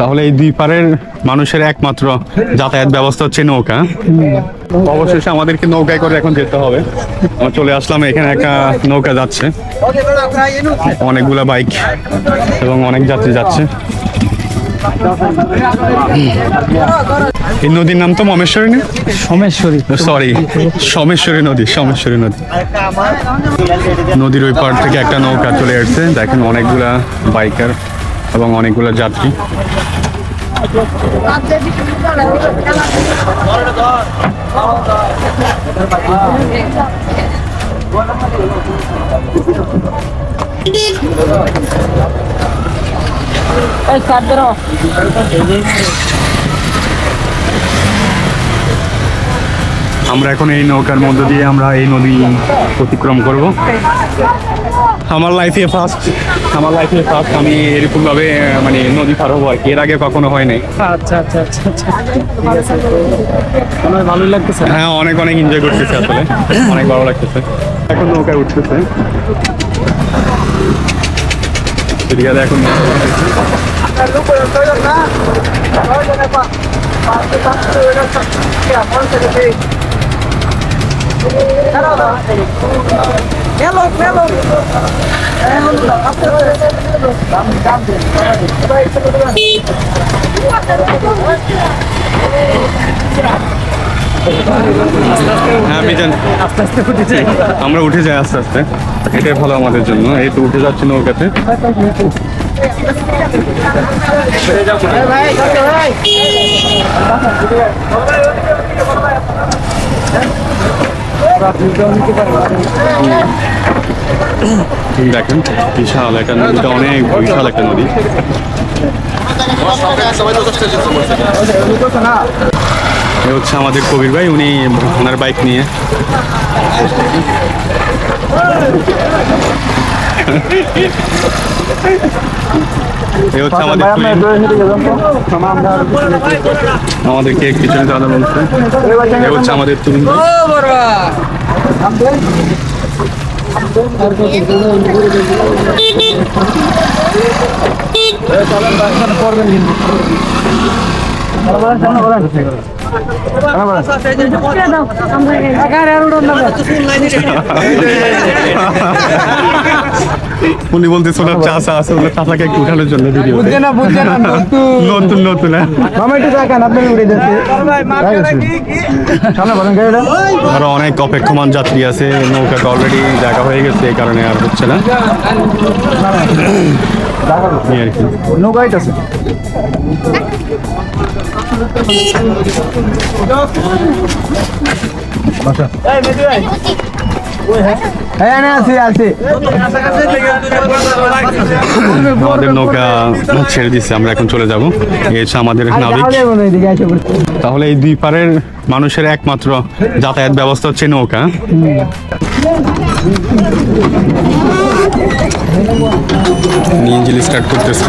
তাহলে এই দুই পারের মানুষের একমাত্র যাতায়াত ব্যবস্থা হচ্ছে নৌকা। অবশেষে আমাদেরকে নৌকায় করে এখন যেতে হবে। আমরা চলে আসলাম এখানে একটা নৌকা যাচ্ছে। অনেকগুলা বাইক এবং অনেক যাত্রী যাচ্ছে। এই নদীর নাম তো মমেশ্বরী না? সোমেশ্বরী। সরি সমেশ্বরী নদী সমেশ্বরী নদী। নদীর ওই পার থেকে একটা নৌকা চলে আসছে। দেখেন অনেকগুলা বাইকার এবং অনেকগুলো যাত্রী। এই কাট ধরো আমরা এখন এই নৌকার মধ্য দিয়ে আমরা এই নদী অতিক্রম করব। আমার লাইফে ফার্স্ট আমার লাইফে ফার্স্ট আমি এরকম ভাবে মানে নদী পার হব আর কি। এর আগে কখনো হয় নাই। আচ্ছা আচ্ছা আচ্ছা আচ্ছা। ঠিক আছে আমার ভালোই লাগতেছে হ্যাঁ অনেক অনেক এনজয় করতেছে আসলে। অনেক ভালো লাগতেছে। এখন নৌকায় উঠতেছে। এদিকে এখন উঠতেছে। হ্যাঁ মিজান আস্তে আস্তে ফুটে যাই আমরা উঠে যাই আস্তে আস্তে। এটাই ভালো আমাদের জন্য। এই তো উঠে যাচ্ছি নৌকাতে। দেখেন, বিশাল একটা নদীটা অনেক বিশাল একটা নদী। এ হচ্ছে আমাদের কবির ভাই, উনি ওনার বাইক নিয়ে। এ হচ্ছে আমাদের twin। আমাদেরকে পিছনে দাদা বলছে এ হচ্ছে আমাদের তুমি উনি বলতেছে ওনার চাষা আছে ওনার চাষাকে একটু উঠানোর জন্য ভিডিও বুঝছে না বুঝছে না নতুন। নতুন মামা একটু দেখান আপনি উড়ে যাচ্ছে সামনে বলেন গাড়িটা। আরও অনেক অপেক্ষমান যাত্রী আছে নৌকাটা অলরেডি জায়গা হয়ে গেছে এই কারণে আর হচ্ছে না। নৌকাইট আছে আমাদের নৌকা ছেড়ে দিচ্ছে আমরা এখন চলে যাব। এই হচ্ছে আমাদের নাবিক। তাহলে এই দুই পারের মানুষের একমাত্র যাতায়াত ব্যবস্থা হচ্ছে নৌকা। ইঞ্জিন স্টার্ট করতেছে।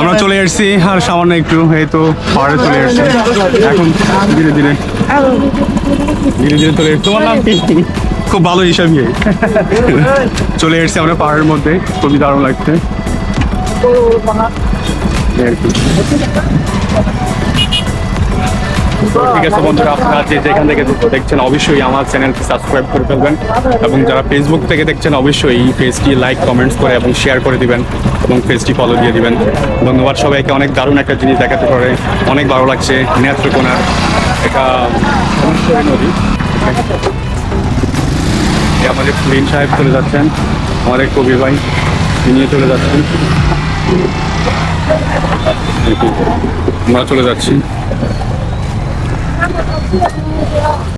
আমরা চলে এসেছি, আর সামান্য একটু, এই তো পাহাড়ে চলে এসেছি। এখন ধীরে ধীরে ধীরে ধীরে চলে এসেছি। তোমার নাম কি? খুব ভালো হিসাবই চলে এসেছি আমরা পাহাড়ের মধ্যে, খুবই দারুণ লাগছে। ঠিক আছে বন্ধুরা, আপনারা যে যেখান থেকে দেখছেন, অবশ্যই আমার চ্যানেলটি সাবস্ক্রাইব করে ফেলবেন। এবং যারা ফেসবুক থেকে দেখছেন, অবশ্যই এই পেজটি লাইক কমেন্টস করে এবং শেয়ার করে দিবেন। এবং পেজটি ফলো দিয়ে দিবেন। ধন্যবাদ সবাইকে, অনেক দারুণ একটা জিনিস দেখাতে পারে। অনেক ভালো লাগছে নেত্রকোনার এটা নদী। আমাদের প্রিন সাহেব চলে যাচ্ছেন, আমাদের কবির ভাই নিয়ে চলে যাচ্ছেন। আমরা চলে যাচ্ছি।